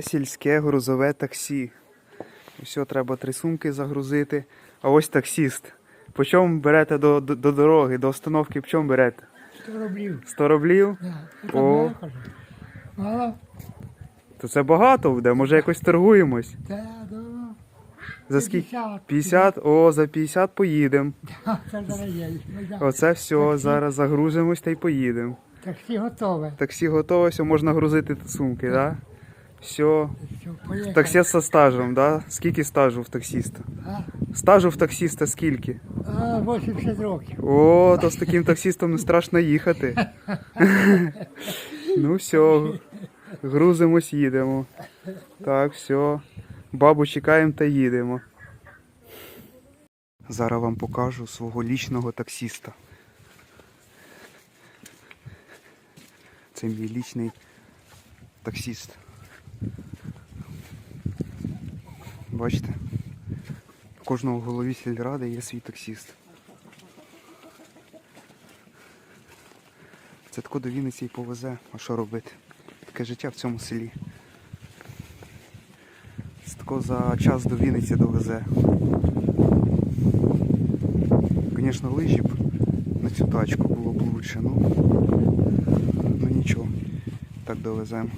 Сільське грузове таксі. Все, треба три сумки загрузити. А ось таксіст. По чому берете до, до, до дороги, до остановки, по чому берете? 100 рублів. 100 рублів? Да. О. Мало? То це багато буде, може якось торгуємось. Та, да. За скільки? 50. 50? О, за 50 поїдемо. Да. Оце все, зараз загрузимось та й поїдемо. Таксі готове. Таксі готове, все, можна грузити сумки, так? Да? Все. Все. Таксіст зі стажем, да? Скільки стажу в таксіста? А, Стажу в таксіста скільки? а, 80 років. О, то з таким таксістом не страшно їхати. Ну все, грузимось, їдемо. Так, все. Бабу чекаємо та їдемо. Зараз вам покажу свого лічного таксіста. Це мій лічний таксіст. Бачите? У кожного в голові сільради є свій таксіст. Це тако до Вінниці і повезе, а що робити? Таке життя в цьому селі. Це тако за час до Вінниці довезе. Звісно, лижі б на цю тачку було б лучше, ну, ну нічого, так довеземо.